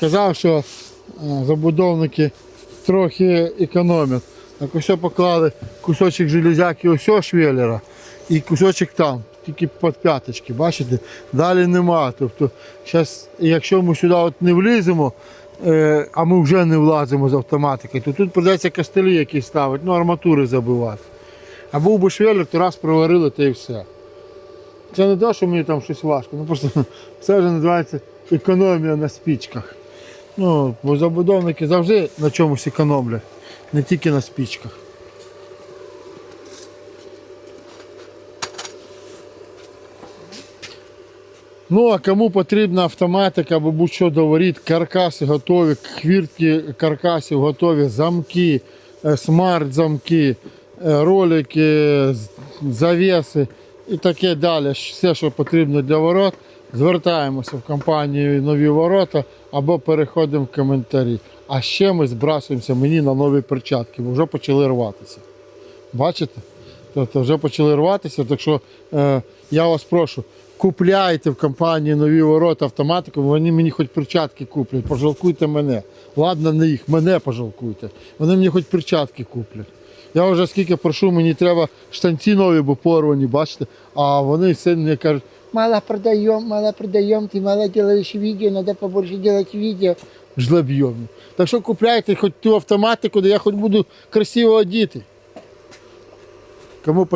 Казав, що е, забудовники трохи економять. Так ось поклали кусочок железяки ось швеллера і кусочок там, тільки під п'яточки, бачите? Далі нема. Тобто, зараз, якщо ми сюди от не вліземо, е, а ми вже не влазимо з автоматики, то тут придеться костелі якісь ставити, ну арматури забивати. А був би швеллер, то раз проварили, то і все. Це не те, що мені там щось важко, ну просто це вже називається економія на спічках. Ну, бо забудовники завжди на чомусь економлять, не тільки на спічках. Ну, а кому потрібна автоматика або будь-що до воріт, каркаси готові, хвіртки каркасів готові, замки, е, смарт-замки, е, ролики, завіси і таке далі. Все, що потрібно для ворот, звертаємося в компанію Нові ворота або переходимо в коментарі. А ще ми збрасуємося мені на нові перчатки, бо вже почали рватися. Бачите? Тобто вже почали рватися, так що е, я вас прошу, купляйте в компанії нові ворота автоматику, вони мені хоч перчатки куплять, пожалкуйте мене. Ладно, не їх, мене пожалкуйте. Вони мені хоч перчатки куплять. Я вже скільки прошу, мені треба штанці нові, бо порвані, бачите, а вони все мені кажуть, мало продаємо, мало продаємо, ти мало робиш відео, треба побольше робити відео. Жлобйомні. Так що купляйте хоч ту автоматику, де я хоч буду красиво одіти. Кому.